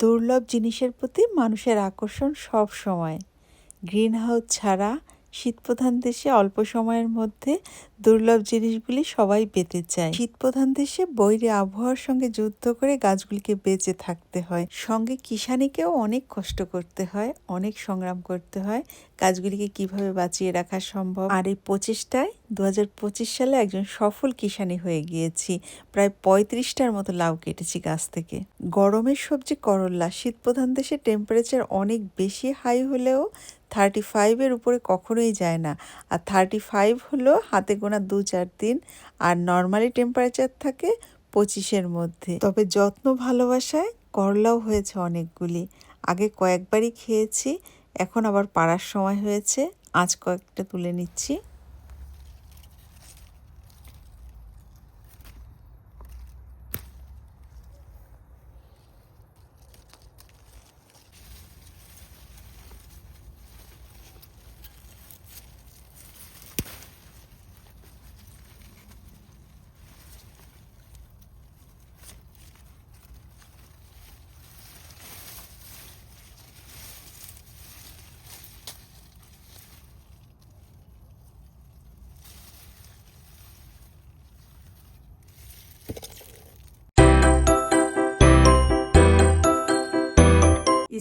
দুর্লভ জিনিসের প্রতি মানুষের আকর্ষণ সব সময়। গ্রিন হাউস ছাড়া শীতপ্রধান দেশে অল্প সময়ের মধ্যে দুর্লভ জিনিসগুলি সবাই পেতে চায়। শীতপ্রধান দেশে বৈরে আবহাওয়ার সঙ্গে যুদ্ধ করে গাছগুলিকে বেঁচে থাকতে হয়। সঙ্গে কিষানিকেও অনেক কষ্ট করতে হয়, অনেক সংগ্রাম করতে হয়। গাছগুলিকে কীভাবে বাঁচিয়ে রাখা সম্ভব? আর এই প্রচেষ্টায় দু হাজার পঁচিশ সালে একজন সফল কিষানি হয়ে গিয়েছি। প্রায় পঁয়ত্রিশটার মতো লাউ কেটেছি গাছ থেকে। গরমের সবজি করল্লা শীতপ্রধান দেশে টেম্পারেচার অনেক বেশি হাই হলেও থার্টি ফাইভের উপরে কখনোই যায় না। আর থার্টি ফাইভ হলো হাতে গোনা দু চার দিন, আর নর্মালি টেম্পারেচার থাকে পঁচিশের মধ্যে। তবে যত্ন ভালোবাসায় করলাও হয়েছে অনেকগুলি। আগে কয়েকবারই খেয়েছি, এখন আবার পাড়ার সময় হয়েছে। আজ কয়েকটা তুলে নিচ্ছি।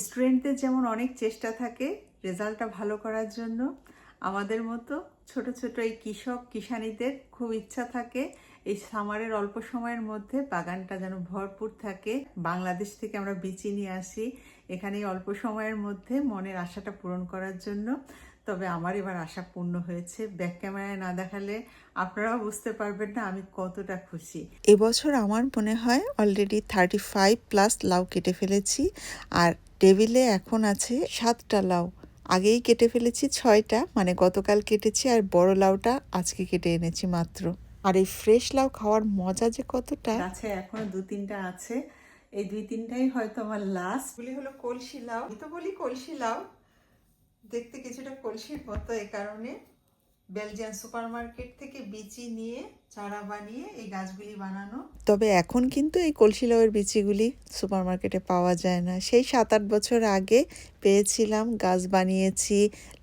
স্টুডেন্টদের যেমন অনেক চেষ্টা থাকে, রেজাল্টটা ভালো করার জন্য, আমাদের মতো ছোট ছোট এই কৃষক, কিষানীদের খুব ইচ্ছা থাকে, এই সামারের অল্প সময়ের মধ্যে বাগানটা যেন ভরপুর থাকে। বাংলাদেশ থেকে আমরা বিচি নিয়ে আসি এখানে অল্প সময়ের মধ্যে মনের আশাটা পূরণ করার জন্য। তবে আমার এবার আশা পূর্ণ হয়েছে। ব্যাক ক্যামেরায় না দেখালে আপনারাও বুঝতে পারবেন না আমি কতটা খুশি। এবছর আমার মনে হয় অলরেডি থার্টি ফাইভ প্লাস লাউ কেটে ফেলেছি আর টেবিলে এখন আছে সাতটা লাউ। আগেই কেটে ফেলেছি ছয়টা মানে গতকাল কেটেছি আর বড় লাউটা আজকে কেটে এনেছি মাত্র। আর এই ফ্রেশ লাউ খাওয়ার মজা যে কতটা। আছে এখনও দু তিনটা আছে। এই দুই তিনটাই হয়তো আমার লাস্ট গুলি হলো কলসি লাউ। তো বলি কলসি লাউ। দেখতে কিছুটা কলসির মতো এই কারণে। বেলজিয়ান সুপার মার্কেট থেকে বিচি নিয়ে, চারা বানিয়ে এই গাছগুলি বানানো। তবে এখন কিন্তু এই কলসি লাউয়ের বিচিগুলি সুপার মার্কেটে পাওয়া যায় না। সেই সাত আট বছর আগে পেয়েছিলাম, গাছ বানিয়েছি,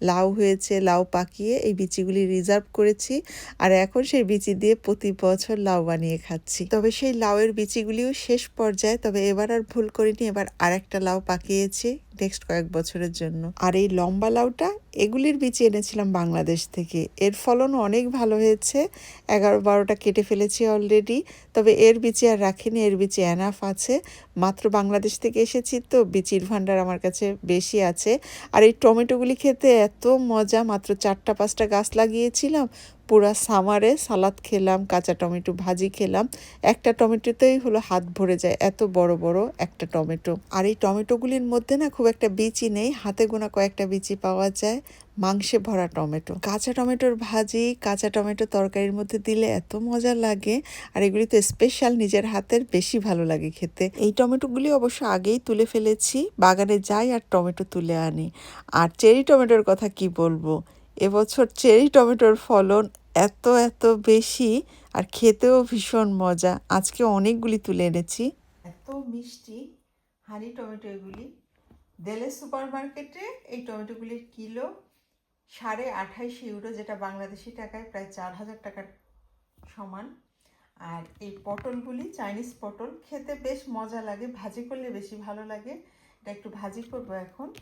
লাউ হয়েছে, লাউ পাকিয়ে এই বিচিগুলি রিজার্ভ করেছি আর এখন সেই বিচি দিয়ে প্রতি বছর লাউ বানিয়ে খাচ্ছি। তবে সেই লাউয়ের বিচিগুলিও শেষ পর্যায়ে, তবে এবার আর ভুল করিনি, এবার আরেকটা লাউ পাকিয়েছি নেক্সট কয়েক বছরের জন্য। আর এই লম্বা লাউটা এগুলির বীজ এনেছিলাম বাংলাদেশ থেকে। এর ফলন অনেক ভালো হয়েছে। এগারো বারোটা কেটে ফেলেছি অলরেডি তবে এর বীজে আর রাখিনি, এর বীজে অ্যানাফ আছে। মাত্র বাংলাদেশ থেকে এসেছি তো, বিচির ভাণ্ডার আমার কাছে বেশি আছে। আর এই টমেটোগুলি খেতে এত মজা, মাত্র চারটা, পাঁচটা গাছ লাগিয়েছিলাম। পুরা সামারে সালাদ খেলাম, কাঁচা টমেটো ভাজি খেলাম। একটা টমেটোতেই হলো হাত ভরে যায়, এত বড় বড় একটা টমেটো। আর এই টমেটোগুলির মধ্যে না খুব একটা বিচি নেই, হাতে গোনা কয়েকটা বিচি পাওয়া যায়। মাংসে ভরা টমেটো। কাঁচা টমেটোর ভাজি, কাঁচা টমেটো তরকারির মধ্যে দিলে এত মজা লাগে। আর এগুলি তো স্পেশাল নিজের হাতের, বেশি ভালো লাগে খেতে। এই টমেটোগুলি অবশ্য আগেই তুলে ফেলেছি, বাগানে যাই আর টমেটো তুলে আনি। আর চেরি টমেটোর কথা কি বলব? এবছর চেরি টমেটোর ফলন এত এত বেশি আর খেতেও ভীষণ মজা। আজকে অনেকগুলি তুলে এনেছি। এত মিষ্টি হানি টমেটো এগুলি। দেলে সুপার মার্কেটে এই টমেটোগুলির কিলো সাড়ে আঠাইশ ইউরো যেটা বাংলাদেশি টাকায় প্রায় চার হাজার টাকার সমান। আর এই পটলগুলি চাইনিজ পটল, খেতে বেশ মজা লাগে, ভাজি করলে বেশি ভালো লাগে। এটা একটু ভাজি করব এখন।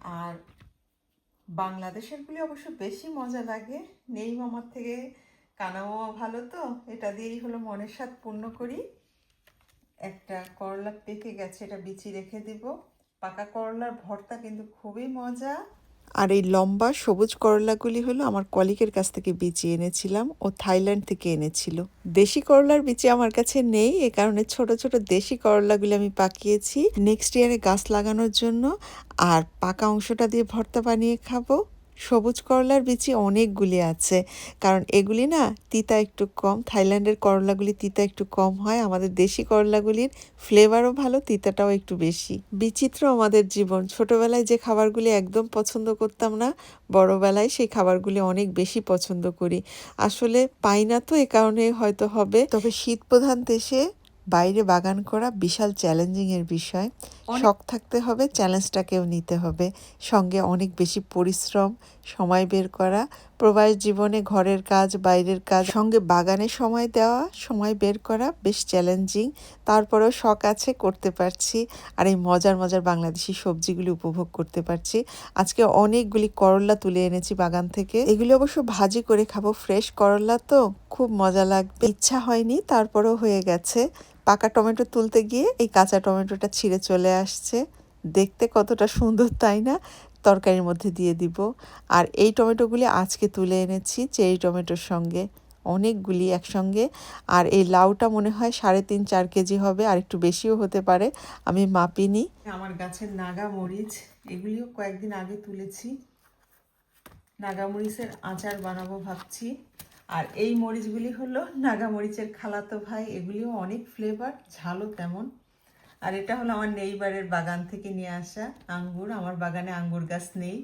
আর বাংলাদেশেরগুলি অবশ্য বেশি মজা লাগে। নেই মামার থেকে, কানা মামা ভালো তো, এটা দিয়েই হলো মনের স্বাদ পূর্ণ করি। একটা করলা পেকে গেছে, এটা বিচি রেখে দিব। পাকা করলার ভর্তা কিন্তু খুবই মজা। আর এই লম্বা সবুজ করলাগুলি হলো আমার কলিকের কাছ থেকে বিচি এনেছিলাম ও থাইল্যান্ড থেকে এনেছিল। দেশি করলার বিচি আমার কাছে নেই, এ কারণে ছোট ছোট দেশি করলাগুলি আমি পাকিয়েছি। নেক্সট ইয়ারে গাছ লাগানোর জন্য আর পাকা অংশটা দিয়ে ভর্তা বানিয়ে খাব। সবুজ করলার বিচি অনেকগুলি আছে। কারণ এগুলি না তিতা একটু কম, থাইল্যান্ডের করলাগুলি তিতা একটু কম হয়, আমাদের দেশি করলাগুলির ফ্লেভারও ভালো, তিতাটাও একটু বেশি। বিচিত্র আমাদের জীবন। ছোটবেলায় যে খাবারগুলি একদম পছন্দ করতাম না, বড়বেলায় সেই খাবারগুলি অনেক বেশি পছন্দ করি। আসলে পাই না তো, এ কারণে হয়তো হবে। তবে শীত প্রধান দেশে বাইরে বাগান করা বিশাল চ্যালেঞ্জিংয়ের বিষয়। শখ থাকতে হবে, চ্যালেঞ্জটাকেও নিতে হবে। সঙ্গে অনেক বেশি পরিশ্রম, সময় বের করা, প্রবাস জীবনে ঘরের কাজ, বাইরের কাজ, সঙ্গে বাগানে সময় দেওয়া, সময় বের করা বেশ চ্যালেঞ্জিং। তারপরেও শখ আছে, করতে পারছি আর এই মজার মজার বাংলাদেশি সবজিগুলি উপভোগ করতে পারছি। আজকে অনেকগুলি করলা তুলে এনেছি বাগান থেকে। এগুলি অবশ্য ভাজি করে খাব, ফ্রেশ করলা তো, খুব মজা লাগবে। ইচ্ছা হয়নি, তারপরেও হয়ে গেছে। পাকা টমেটো তুলতে গিয়ে এই কাঁচা টমেটোটা ছিঁড়ে চলে আসছে। দেখতে কতটা সুন্দর, তাই না? তরকারির মধ্যে দিয়ে দিব। আর এই টমেটোগুলি আজকে তুলে এনেছি চেরি টমেটোর সঙ্গে। অনেকগুলি একসঙ্গে। আর এই লাউটা মনে হয় সাড়ে তিন চার কেজি হবে, আর একটু বেশিও হতে পারে। আমি মাপিনি। আমার গাছের নাগা মরিচ এগুলিও কয়েকদিন আগে তুলেছি। নাগা মরিচের আচার বানাবো ভাবছি। আর এই মরিচগুলি হলো নাগা মরিচের খালাতো ভাই, এগুলিও অনেক ফ্লেভার ঝালও তেমন। আর এটা হলো আমার নেইবারের বাগান থেকে নিয়ে আসা আঙ্গুর, আমার বাগানে আঙ্গুর গাছ নেই।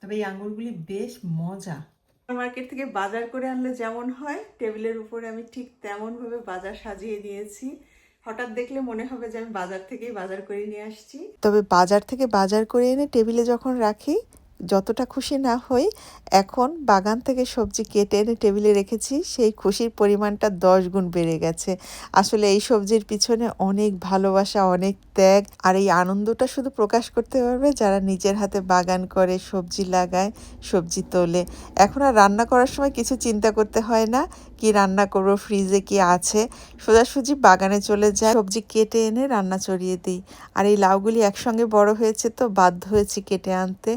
তবে এই আঙ্গুরগুলি বেশ মজা। মার্কেট থেকে বাজার করে আনলে যেমন হয়, টেবিলের উপরে আমি ঠিক তেমনভাবে বাজার সাজিয়ে দিয়েছি হঠাৎ দেখলে মনে হবে যে আমি বাজার থেকেই বাজার করে নিয়ে আসছি। তবে বাজার থেকে বাজার করে এনে টেবিলে যখন রাখি যতটা খুশি না হই এখন বাগান থেকে সবজি কেটে এনে টেবিলে রেখেছি, সেই খুশির পরিমাণটা দশ গুণ বেড়ে গেছে। আসলে এই সবজির পিছনে অনেক ভালোবাসা, অনেক ত্যাগ আর এই আনন্দটা শুধু প্রকাশ করতে পারবে যারা নিজের হাতে বাগান করে, সবজি লাগায়, সবজি তোলে। এখন আর রান্না করার সময় কিছু চিন্তা করতে হয় না, কি রান্না করব, ফ্রিজে কি আছে? সোজাসুজি বাগানে চলে যায় সবজি কেটে এনে রান্না চড়িয়ে দিই। আর এই লাউগুলি একসঙ্গে বড় হয়েছে তো বাধ্য হয়েছি কেটে আনতে।